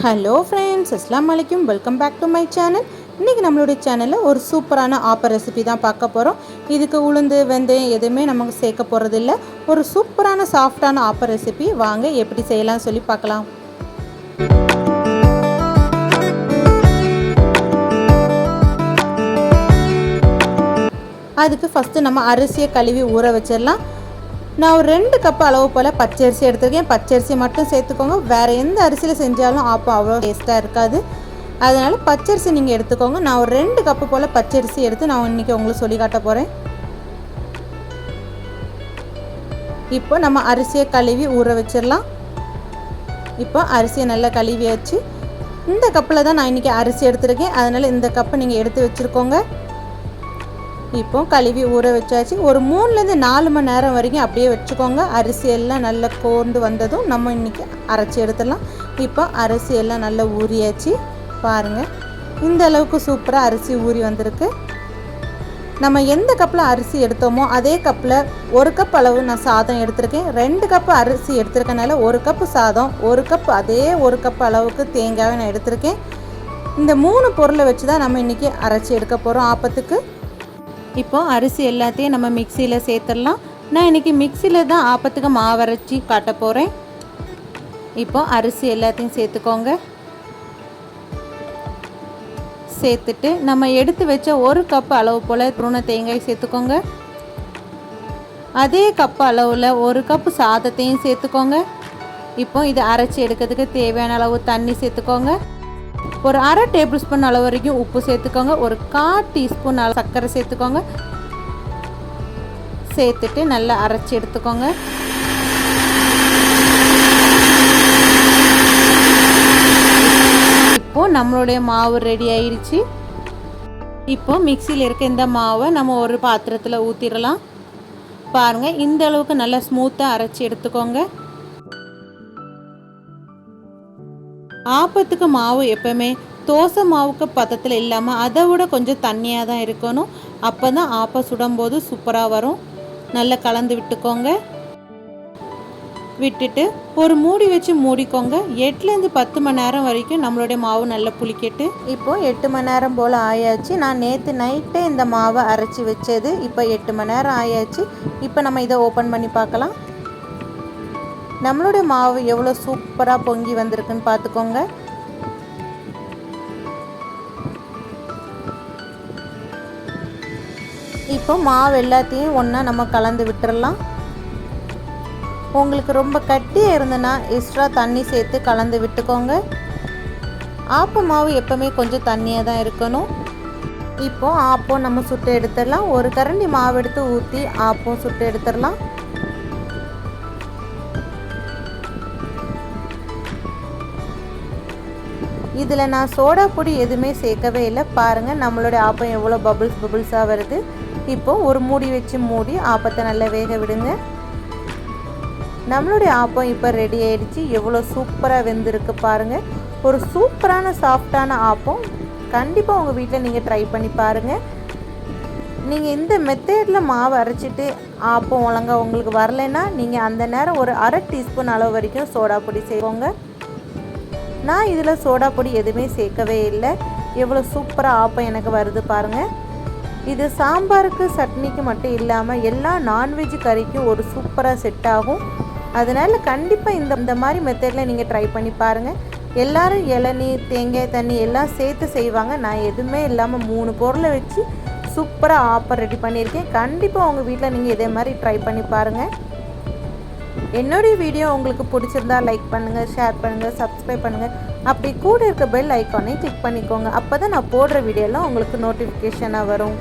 Hello friends அஸ்லாம் வலைக்கும் welcome back to my channel இன்றைக்கி நம்மளுடைய சேனலில் ஒரு சூப்பரான ஆப்பர் ரெசிபி தான் பார்க்க போகிறோம் இதுக்கு உளுந்து வெந்தயம் எதுவுமே நமக்கு சேர்க்க போகிறதில்ல ஒரு சூப்பரான சாஃப்டான ஆப்பர் ரெசிபி வாங்க எப்படி செய்யலாம் சொல்லி பார்க்கலாம். அதுக்கு ஃபஸ்ட்டு நம்ம அரிசியை கழுவி ஊற வச்சிடலாம். நான் ஒரு ரெண்டு கப் அளவு போல் பச்சரிசி எடுத்துருக்கேன். பச்சரிசி மட்டும் சேர்த்துக்கோங்க. வேறு எந்த அரிசியில் செஞ்சாலும் ஆப்பம் அவ்வளோ டேஸ்ட்டாக இருக்காது. அதனால் பச்சரிசி நீங்கள் எடுத்துக்கோங்க. நான் ஒரு ரெண்டு கப்பு போல் பச்சரிசி எடுத்து நான் இன்றைக்கி உங்களுக்கு சொல்லி காட்ட போகிறேன் இப்போ நம்ம அரிசியை கழுவி ஊற வச்சிடலாம். இப்போ அரிசியை நல்லா கழுவி வச்சு இந்த கப்பில் தான் நான் இன்றைக்கி அரிசி எடுத்துருக்கேன். அதனால் இந்த கப்பை நீங்கள் எடுத்து வச்சுருக்கோங்க. இப்போ கழுவி ஊற வச்சாச்சு. ஒரு மூணுலேருந்து நாலு மணி நேரம் வரைக்கும் அப்படியே வச்சுக்கோங்க. அரிசி எல்லாம் நல்லா கோர்ந்து வந்ததும் நம்ம இன்றைக்கி அரைச்சி எடுத்துடலாம். இப்போ அரிசி எல்லாம் நல்லா ஊறியாச்சு. பாருங்கள் இந்த அளவுக்கு சூப்பராக அரிசி ஊறி வந்திருக்கு. நம்ம எந்த கப்பில் அரிசி எடுத்தோமோ அதே கப்பில் ஒரு கப் அளவு நான் சாதம் எடுத்திருக்கேன். ரெண்டு கப்பு அரிசி எடுத்திருக்கனால ஒரு கப்பு சாதம் ஒரு கப் அதே ஒரு கப் அளவுக்கு தேங்காவை நான் எடுத்திருக்கேன். இந்த மூணு பொருளை வச்சு தான் நம்ம இன்றைக்கி அரைச்சி எடுக்க போகிறோம் ஆப்பத்துக்கு. இப்போ அரிசி எல்லாத்தையும் நம்ம மிக்சியில் சேர்த்துடலாம். நான் இன்றைக்கி மிக்சியில் தான் ஆப்பத்துக்கு மாவு அரைச்சி காட்ட போகிறேன் இப்போ அரிசி எல்லாத்தையும் சேர்த்துக்கோங்க. சேர்த்துட்டு நம்ம எடுத்து வச்ச ஒரு கப் அளவு போல் துருண தேங்காய் சேர்த்துக்கோங்க. அதே கப் அளவில் ஒரு கப் சாதத்தையும் சேர்த்துக்கோங்க. இப்போ இதை அரைச்சி எடுக்கிறதுக்கு தேவையான அளவு தண்ணி சேர்த்துக்கோங்க. ஒரு அரை டேபிள் ஸ்பூன் அளவு வரைக்கும் உப்பு சேர்த்துக்கோங்க. ஒரு கால் டீஸ்பூன் அளவு சர்க்கரை சேர்த்துக்கோங்க. சேர்த்துட்டு நல்லா அரைச்சி எடுத்துக்கோங்க. இப்போது நம்மளுடைய மாவு ரெடி ஆயிடுச்சு இப்போ மிக்சியில் இருக்க இந்த மாவை நம்ம ஒரு பாத்திரத்தில் ஊற்றிடலாம் பாருங்கள் இந்த அளவுக்கு நல்லா ஸ்மூத்தாக அரைச்சி எடுத்துக்கோங்க. ஆப்பத்துக்கு மாவு எப்போவுமே தோசை மாவுக்கு பதத்தில் இல்லாமல் அதை விட கொஞ்சம் தண்ணியாக தான் இருக்கணும். அப்போ தான் ஆப்பம் சுடும்போது சூப்பராக வரும். நல்லா கலந்து விட்டுக்கோங்க. விட்டுட்டு ஒரு மூடி வச்சு மூடிக்கோங்க. எட்டுலேருந்து பத்து மணி நேரம் வரைக்கும் நம்மளுடைய மாவு நல்லா புளிக்கட்டு. இப்போது எட்டு மணி நேரம் போல் ஆயாச்சு. நான் நேற்று நைட்டே இந்த மாவை அரைச்சி வச்சது. இப்போ எட்டு மணி நேரம் ஆயாச்சு. இப்போ நம்ம இதை ஓப்பன் பண்ணி பார்க்கலாம். நம்மளுடைய மாவு எவ்வளோ சூப்பராக பொங்கி வந்திருக்குன்னு பார்த்துக்கோங்க. இப்போ மாவு எல்லாத்தையும் ஒன்றா நம்ம கலந்து விட்டுறலாம். உங்களுக்கு ரொம்ப கட்டியாக இருந்ததுன்னா எக்ஸ்ட்ரா தண்ணி சேர்த்து கலந்து விட்டுக்கோங்க. ஆப்ப மாவு எப்போவுமே கொஞ்சம் தண்ணியாக தான் இருக்கணும். இப்போ ஆப்பம் நம்ம சுட்டு எடுத்துடலாம். ஒரு கரண்டி மாவு எடுத்து ஊற்றி ஆப்பம் சுட்டு எடுத்துடலாம். இதில் நான் சோடா பொடி எதுவுமே சேர்க்கவே இல்லை. பாருங்கள் நம்மளுடைய ஆப்பம் எவ்வளோ பபுள்ஸ் பபுள்ஸாக வருது. இப்போது ஒரு மூடி வச்சு மூடி ஆப்பத்தை நல்லா வேக விடுங்க. நம்மளுடைய ஆப்பம் இப்போ ரெடி ஆயிடுச்சு. எவ்வளோ சூப்பராக வெந்திருக்கு பாருங்கள் ஒரு சூப்பரான சாஃப்டான ஆப்பம். கண்டிப்பாக உங்கள் வீட்டில் நீங்கள் ட்ரை பண்ணி பாருங்கள் நீங்கள் இந்த மெத்தேடில் மாவு அரைச்சிட்டு ஆப்பம் ஒழுங்காக உங்களுக்கு வரலைன்னா நீங்கள் அந்த நேரம் ஒரு அரை டீஸ்பூன் அளவு வரைக்கும் சோடா பொடி செய்வோங்க நான் இதில் சோடா பொடி எதுவுமே சேர்க்கவே இல்லை. எவ்வளோ சூப்பராக ஆப்பம் எனக்கு வருது பாருங்கள் இது சாம்பாருக்கு சட்னிக்கு மட்டும் இல்லாமல் எல்லா நான்வெஜ் கறிக்கும் ஒரு சூப்பராக செட் ஆகும். அதனால் கண்டிப்பாக இந்த இந்த மாதிரி மெத்தடில் நீங்கள் ட்ரை பண்ணி பாருங்கள் எல்லோரும் இளநீ தேங்காய் தண்ணி எல்லாம் சேர்த்து செய்வாங்க. நான் எதுவுமே இல்லாமல் மூணு பொருளை வச்சு சூப்பராக ஆப்பர் ரெடி பண்ணியிருக்கேன். கண்டிப்பாக உங்கள் வீட்டில் நீங்கள் இதே மாதிரி ட்ரை பண்ணி பாருங்கள் என்னுடைய வீடியோ உங்களுக்கு பிடிச்சிருந்தா லைக் பண்ணுங்கள் ஷேர் பண்ணுங்கள் சப்ஸ்கிரைப் பண்ணுங்கள் அப்படி கூட இருக்க பெல் ஐக்கானையும் கிளிக் பண்ணிக்கோங்க. அப்போ தான் நான் போடுற வீடியோலாம் உங்களுக்கு நோட்டிஃபிகேஷனாக வரும்.